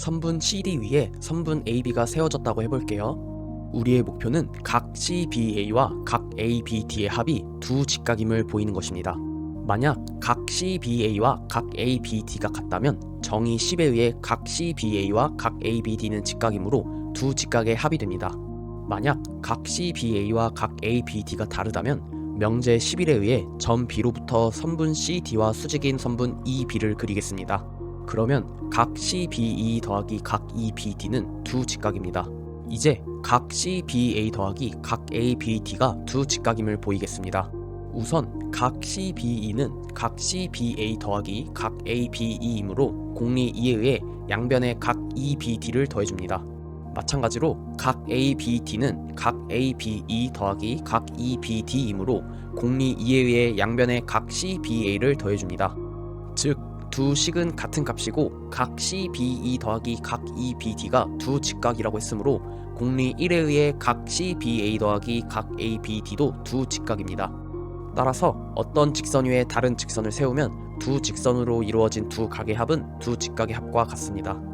선분 CD 위에 선분 AB가 세워졌다고 해볼게요. 우리의 목표는 각 CBA와 각 ABD의 합이 두 직각임을 보이는 것입니다. 만약 각 CBA와 각 ABD가 같다면 정의 10에 의해 각 CBA와 각 ABD는 직각이므로 두 직각의 합이 됩니다. 만약 각 CBA와 각 ABD가 다르다면 명제 11에 의해 점 B로부터 선분 CD와 수직인 선분 EB를 그리겠습니다. 그러면 각 CBE 더하기 각 EBD는 두 직각입니다. 이제 각 CBA 더하기 각 ABD가 두 직각임을 보이겠습니다. 우선 각 CBE는 각 CBA 더하기 각 ABE이므로 공리 2에 의해 양변에 각 EBD를 더해줍니다. 마찬가지로 각 ABD는 각 ABE 더하기 각 EBD이므로 공리 2에 의해 양변에 각 CBA를 더해줍니다. 즉, 두 식은 같은 값이고 각 CBE 더하기 각 EBD가 두 직각이라고 했으므로 공리 1에 의해 각 CBA 더하기 각 ABD도 두 직각입니다. 따라서 어떤 직선 위에 다른 직선을 세우면 두 직선으로 이루어진 두 각의 합은 두 직각의 합과 같습니다.